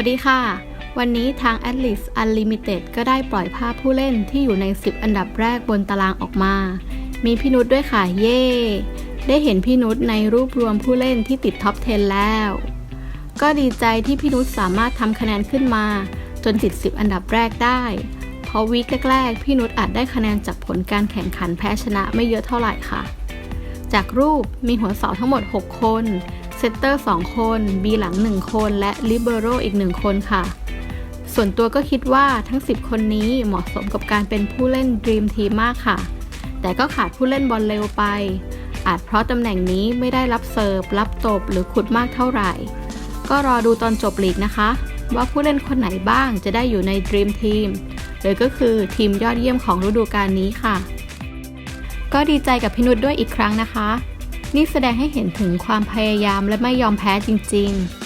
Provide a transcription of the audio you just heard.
วัสดีค่ะ วันนี้ทาง Atlas Unlimited ก็ได้ปล่อยภาพผู้เล่นที่อยู่ใน 10 อันดับแรกบนตารางออกมา มีพี่นุชด้วยค่ะ เย่ ได้เห็นพี่นุชในรูปรวมผู้เล่นที่ติดท็อป 10 แล้ว ก็ดีใจที่พี่นุชสามารถทำคะแนนขึ้นมา จนติด 10 อันดับแรกได้ เพราะวีคแรกๆ พี่นุชอาจได้คะแนนจากผลการแข่งขันแพ้ชนะไม่เยอะเท่าไหร่ค่ะ จากรูปมีหัวเสาทั้งหมด 6 คน เซตเตอร์2คน บีหลัง 1 คนและลิเบโรอีก 1 คนค่ะ ส่วนตัวก็คิดว่าทั้ง 10 คนนี้เหมาะสมกับการเป็นผู้เล่นด e ีมทีมมากค่ะ แต่ก็ขาดผู้เล่นบอลเร็วไป อาจเพราะตำแหน่งนี้ไม่ได้รับเสิร์ฟ รับตบหรือขุดมากเท่าไหร่ ก็รอดูตอนจบลีกนะคะ ว่าผู้เล่นคนไหนบ้างจะได้อยู่ในด e ีมทีมหรือก็คือทีมยอดเยี่ยมของฤดูกาลนี้ค่ะ ก็ดีใจกับพี่นุชด้วยอีกครั้งนะคะ นี่แสดงให้เห็นถึงความพยายามและไม่ยอมแพ้จริง ๆ